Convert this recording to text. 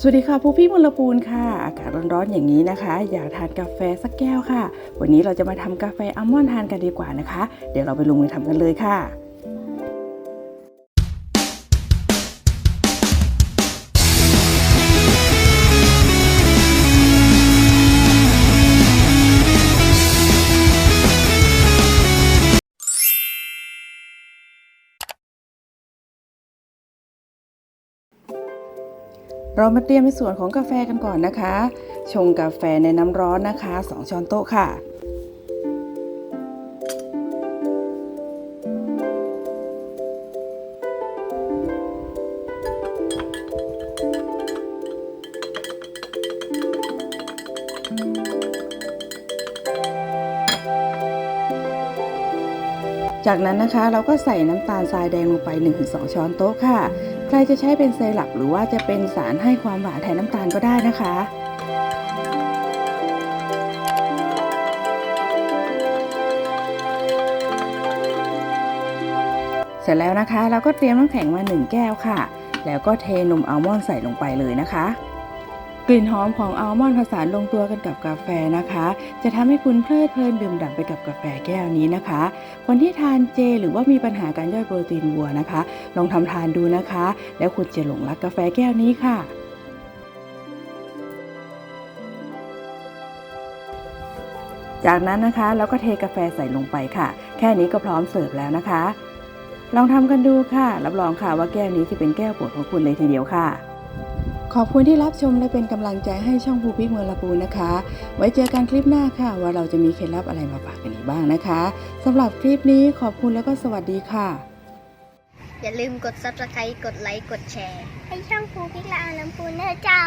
สวัสดีค่ะผู้พี่มลปูนค่ะอากาศร้อนๆอย่างนี้นะคะ อยากทานกาแฟสักแก้วค่ะ วันนี้เราจะมาทำกาแฟอัลมอนด์ทานกันดีกว่านะคะ เดี๋ยวเราไปลงมือทำกันเลยค่ะ เรามาเตรียมในส่วนของกาแฟกันก่อนนะคะ ชงกาแฟในน้ำร้อนนะคะ 2 ช้อนโต๊ะค่ะ จากนั้นนะคะเราก็ใส่น้ำตาลทรายแดงลงไป 1-2 ช้อนโต๊ะค่ะ ใครจะใช้เป็นไซรัปหรือว่าจะเป็นสารให้ความหวานแทนน้ำตาลก็ได้นะคะเสร็จแล้วนะคะ เราก็เตรียมน้ำแข็งมา 1 แก้วค่ะ แล้วก็เทนมอัลมอนด์ใส่ลงไปเลยนะคะ กลิ่นหอมของอัลมอนด์ผสานลงตัวกันกับกาแฟนะคะ จะทำให้คุณเพลิดเพลินดื่มด่ำไปกับกาแฟแก้วนี้นะคะ คนที่ทานเจหรือว่ามีปัญหาการย่อยโปรตีนวัวนะคะ ลองทำทานดูนะคะ แล้วคุณจะหลงรักกาแฟแก้วนี้ค่ะจากนั้นนะคะเราก็เทกาแฟใส่ลงไปค่ะ แค่นี้ก็พร้อมเสิร์ฟแล้วนะคะ ลองทำกันดูค่ะ รับรองค่ะว่าแก้วนี้จะเป็นแก้วโปรดของคุณเลยทีเดียวค่ะ ขอบคุณที่รับชมและเป็นกำลังใจให้ช่องภูพิกเมืองละปูนะคะ ไว้เจอกันคลิปหน้าค่ะ ว่าเราจะมีเคล็ดลับอะไรมาฝากกันอีกบ้างนะคะสำหรับคลิปนี้ขอบคุณแล้วก็สวัสดีค่ะ อย่าลืมกด subscribe กดไลค์ กดแชร์ ให้ช่องภูพิกและอาลำปูเนอเจ้า